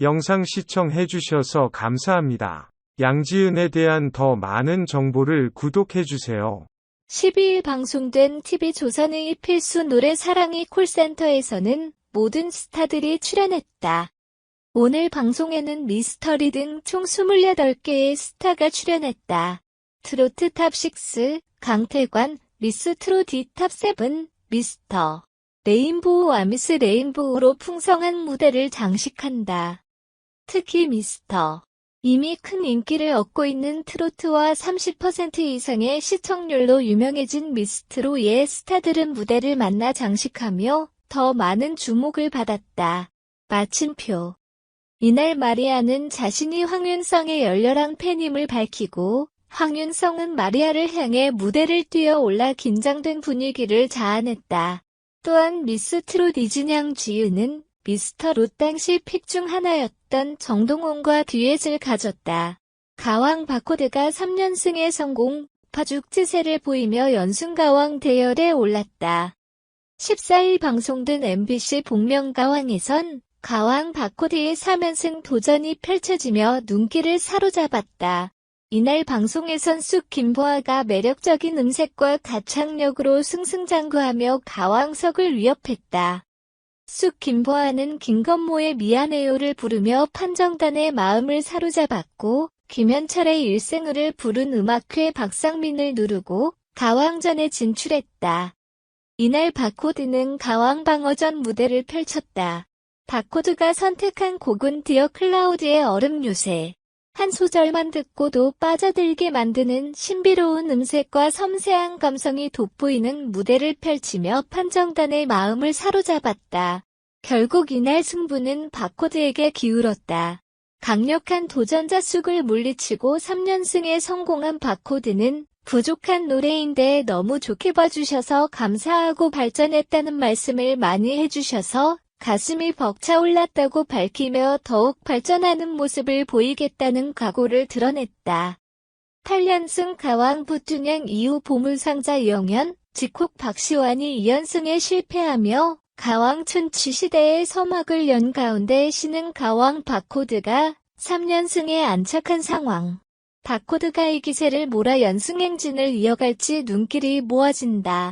영상 시청해주셔서 감사합니다. 양지은에 대한 더 많은 정보를 구독해주세요. 12일 방송된 TV조선의 필수 노래 사랑이 콜센터에서는 모든 스타들이 출연했다. 오늘 방송에는 미스터리 등 총 28개의 스타가 출연했다. 트로트 탑6, 강태관, 미스 트로디 탑7, 미스터. 레인보우와 미스 레인보우로 풍성한 무대를 장식한다. 특히 미스터. 이미 큰 인기를 얻고 있는 트로트와 30% 이상의 시청률로 유명해진 미스트로의 스타들은 무대를 만나 장식하며 더 많은 주목을 받았다. 마침표. 이날 마리아는 자신이 황윤성의 열렬한 팬임을 밝히고 황윤성은 마리아를 향해 무대를 뛰어 올라 긴장된 분위기를 자아냈다. 또한 미스 트롯 이진양 지은은 미스터 롯 당시 픽 중 하나였던 정동원과 듀엣을 가졌다. 가왕 바코드가 3연승의 성공, 파죽지세를 보이며 연승가왕 대열에 올랐다. 14일 방송된 MBC 복면가왕에선 가왕 바코드의 3연승 도전이 펼쳐지며 눈길을 사로잡았다. 이날 방송에선 쑥 김보아가 매력적인 음색과 가창력으로 승승장구하며 가왕석을 위협했다. 쑥 김보아는 김건모의 미안해요를 부르며 판정단의 마음을 사로잡았고 김현철의 일생을 부른 음악회 박상민을 누르고 가왕전에 진출했다. 이날 바코드는 가왕방어전 무대를 펼쳤다. 바코드가 선택한 곡은 디어 클라우드의 얼음 요새. 한 소절만 듣고도 빠져들게 만드는 신비로운 음색과 섬세한 감성이 돋보이는 무대를 펼치며 판정단의 마음을 사로잡았다. 결국 이날 승부는 바코드에게 기울었다. 강력한 도전자 쑥을 물리치고 3연승에 성공한 바코드는 부족한 노래인데 너무 좋게 봐주셔서 감사하고 발전했다는 말씀을 많이 해주셔서 가슴이 벅차올랐다고 밝히며 더욱 발전하는 모습을 보이겠다는 각오를 드러냈다. 8연승 가왕 부tun양 이후 보물상자 영현, 직콕 박시환이 2연승에 실패하며 가왕 춘치 시대의 서막을 연 가운데 신은 가왕 바코드가 3연승에 안착한 상황. 바코드가 이 기세를 몰아 연승 행진을 이어갈지 눈길이 모아진다.